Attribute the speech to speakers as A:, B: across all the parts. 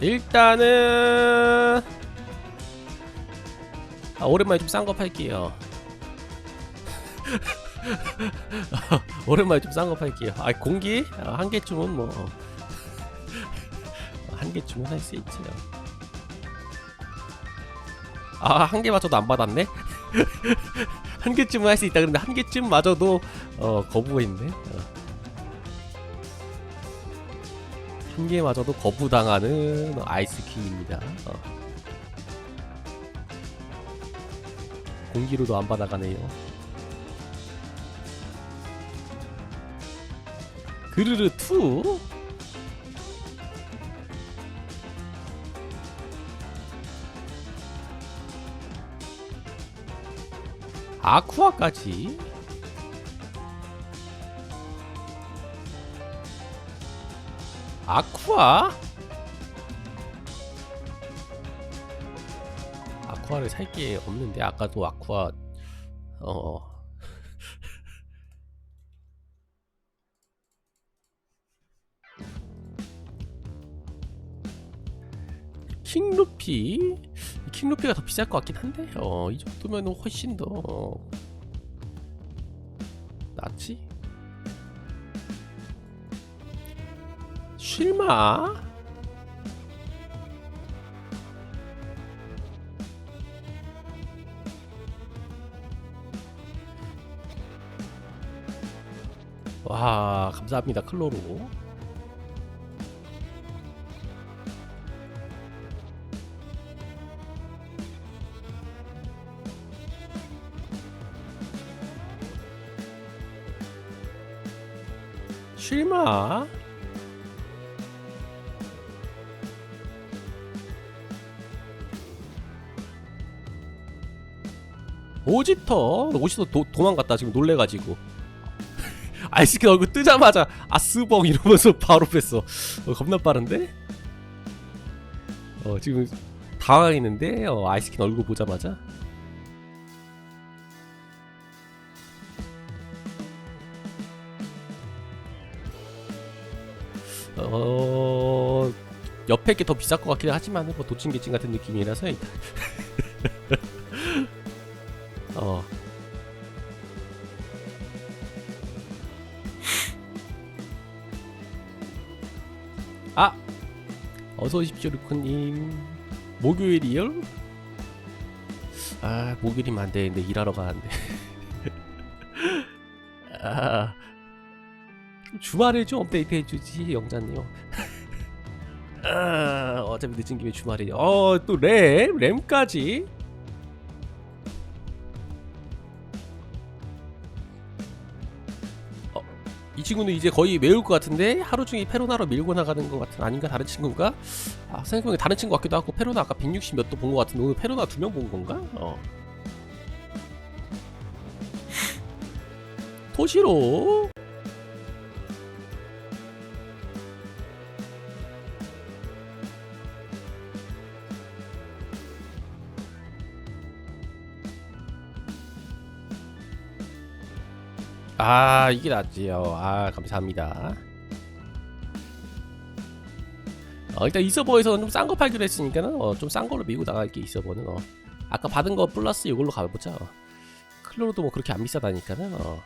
A: 일단은 아, 오랜만에 좀 싼 거 팔게요. 오랜만에 좀 싼 거 팔게요. 아 공기 아, 한 개쯤은 뭐 한 개쯤은 할 수 있지요. 아한 개 맞춰도 안 받았네. 한 개쯤은 할 수 있다 그런데 한 개쯤 맞아도 어 거부했네. 어. 맞아도 거부당하는 아이스킹입니다. 어. 공기로도 안 받아가네요. 그르르 2? 아쿠아까지? 아쿠아? 아쿠아를 살 게 없는데 아까도 아쿠아 어. 킹루피? 킹루피가 더 비쌀 것 같긴 한데? 어이 정도면 훨씬 더 어, 낫지 쉴마? 와 감사합니다 클로로. 쉴마 오지터? 오지터 도, 도망갔다 지금 놀래가지고. 아이스킨 얼굴 뜨자마자 아스벙 이러면서 바로 뺐어. 어, 겁나 빠른데? 어 지금 당황했는데? 어, 아이스킨 얼굴 보자마자? 어 옆에 게 더 비쌀 것 같긴 하지만 뭐 도찐개찐 같은 느낌이라서 일단 어 아! 어서 오십시오 루크님 목요일이요? 아 목요일이면 안 되는데 일하러 가는데 아 주말에 좀 업데이트 해주지 영자님 아 어차피 늦은 김에 주말이요 어또 램? 램까지? 친구는 이제 거의 외울 것 같은데 하루 종일 페로나로 밀고 나가는 것 같은 아닌가 다른 친구인가? 아 생각해보니까 다른 친구 같기도 하고 페로나 아까 160 몇 도 본 것 같은데 오늘 페로나 두 명 본 건가? 어 토시로 아 이게 낫지요 아 감사합니다 어, 일단 이 서버에서는 좀 싼 거 팔기로 했으니까는 어, 좀 싼 걸로 밀고 나갈게 이 서버는 어. 아까 받은 거 플러스 이걸로 가보자 어. 클로로도 뭐 그렇게 안 비싸다니까는 어.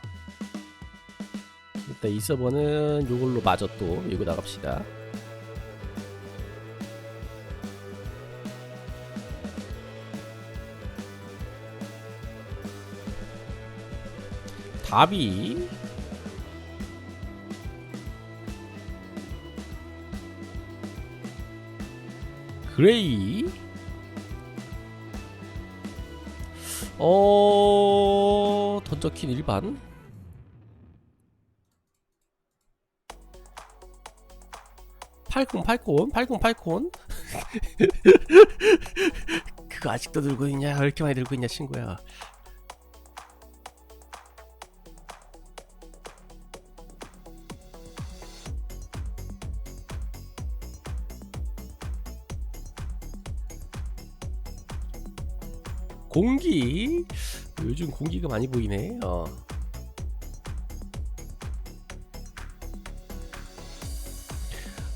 A: 일단 이 서버는 이걸로 마저 또 밀고 나갑시다 답이. 그레이. 어 던져킨 일반. 팔콘 팔콘 팔콘 팔콘. 그거 아직도 들고 있냐? 왜 이렇게 많이 들고 있냐 친구야 공기. 요즘 공기가 많이 보이네. 어.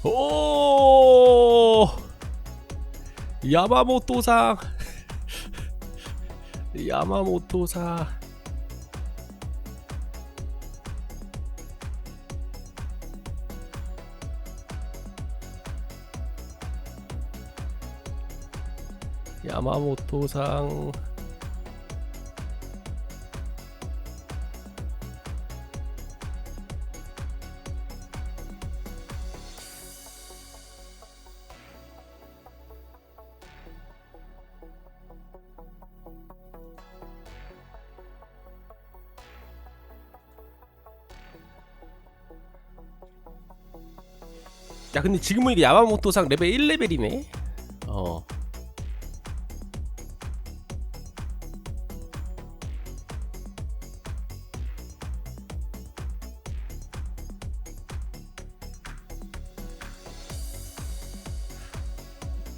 A: 오! 야마모토상. 야마모토상 야마모토상 야 근데 지금 보니까 야마모토상 레벨 1레벨이네? 어.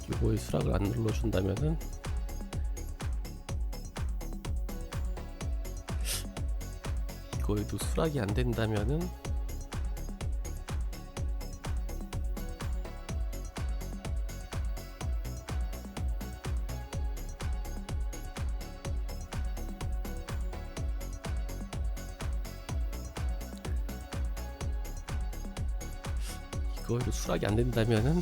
A: 이거의 수락을 안 눌러준다면은 이거에도 수락이 안 된다면은 이거에도 수락이 안 된다면은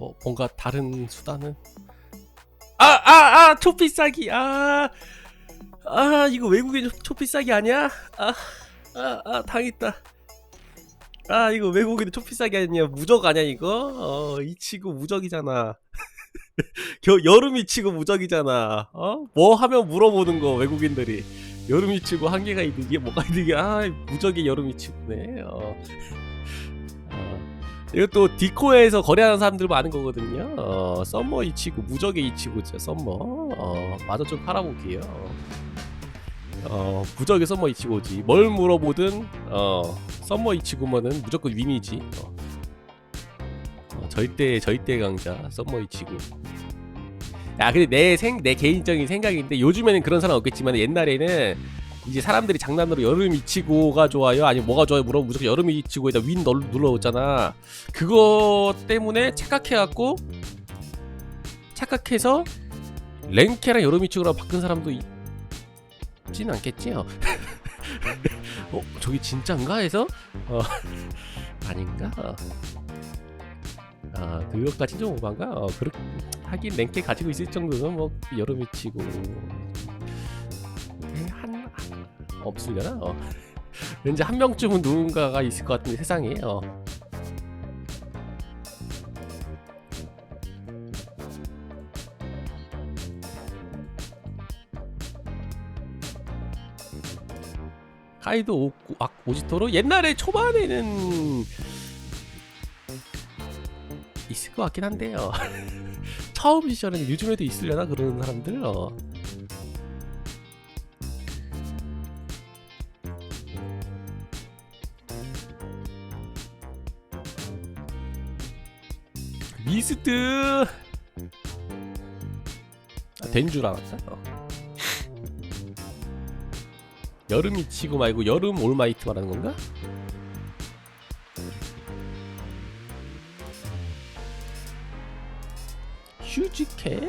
A: 어 뭔가 다른 수단은? 아아아 초피 싸기 아아 이거 외국인 초- 초피 싸기 아니야? 아 아, 아, 당했다. 아, 이거 외국인 초피 싸기 아니야? 무적 아니야, 이거? 어, 이 치고 무적이잖아. 겨, 여름이 치고 무적이잖아. 어? 뭐 하면 물어보는 거, 외국인들이. 여름이 치고 한계가 있는 게 뭐가 있는 게, 아, 무적이 여름이 치고네. 어. 어. 이것도 디코에서 거래하는 사람들 많은 거거든요. 어, 썸머 이치고, 무적의 이치고, 진짜 썸머. 어, 마저 좀 팔아볼게요. 어 무적의 썸머 이치고지. 뭘 물어보든 어 썸머 이치고면은 무조건 윈이지. 어. 어, 절대 절대 강자 썸머 이치고. 야 근데 내 생 내 개인적인 생각인데 요즘에는 그런 사람 없겠지만 옛날에는 이제 사람들이 장난으로 여름 이치고가 좋아요? 아니면 뭐가 좋아요? 물어보면 무조건 여름 이치고에다 윈 눌- 눌러오잖아. 그거 때문에 착각해갖고 착각해서 랭케랑 여름 이치고랑 바꾼 사람도 있, 있진 않겠지? 어. 어, 저기 진짠가 해서 어, 아닌가? 어. 아, 그것까지 좀 오반가? 어, 그렇 하긴 랭케 가지고 있을 정도는 뭐 여름이 치고 에, 한, 한 없으려나? 어. 왠지 한 명쯤은 누군가가 있을 것 같은데 세상에 어. 카이도 오, 아, 오지토로 옛날에 초반에는 있을 것 같긴 한데요. 처음 시절에는 요즘에도 있으려나 그러는 사람들. 어. 미스트 아, 된줄 알았다. 어. 여름이 치고 말고 여름 올마이트 말하는 건가? 휴지캣?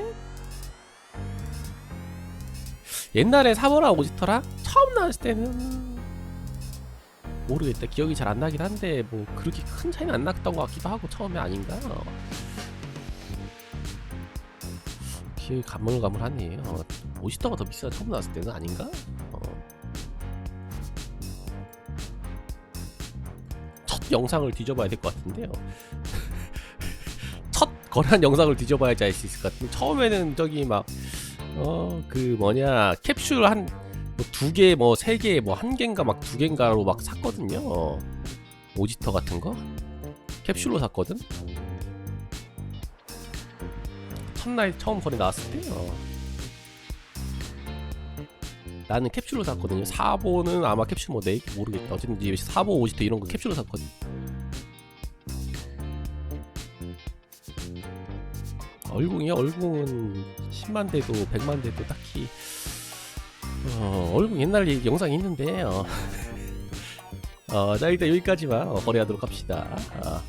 A: 옛날에 사보라 오지터라 처음 나왔을 때는 모르겠다 기억이 잘 안 나긴 한데 뭐 그렇게 큰 차이는 안 났던 것 같기도 하고 처음에 아닌가 어. 기억이 가물가물하네 어, 오지터가 더 비싸 처음 나왔을 때는 아닌가? 영상을 뒤져봐야 될 것 같은데요. 첫 거래한 영상을 뒤져봐야지 알 수 있을 것 같은데 처음에는 저기 막 어 그 뭐냐 캡슐 한 두 개 뭐 세 개 뭐 한 개인가 막 두 개인가로 막 샀거든요. 어. 오지터 같은 거 캡슐로 샀거든. 첫날 처음 거래 나왔을 때 어. 나는 캡슐로 샀거든요. 사보는 아마 캡슐 뭐 네, 모르겠다. 어쨌든 이제 사보 오지터 이런 거 캡슐로 샀거든. 얼궁이요? 얼궁은 10만 대도 100만 대도 딱히 어, 얼궁 옛날 영상이 있는데 어. 어, 자 일단 여기까지만 어, 거래하도록 합시다 아,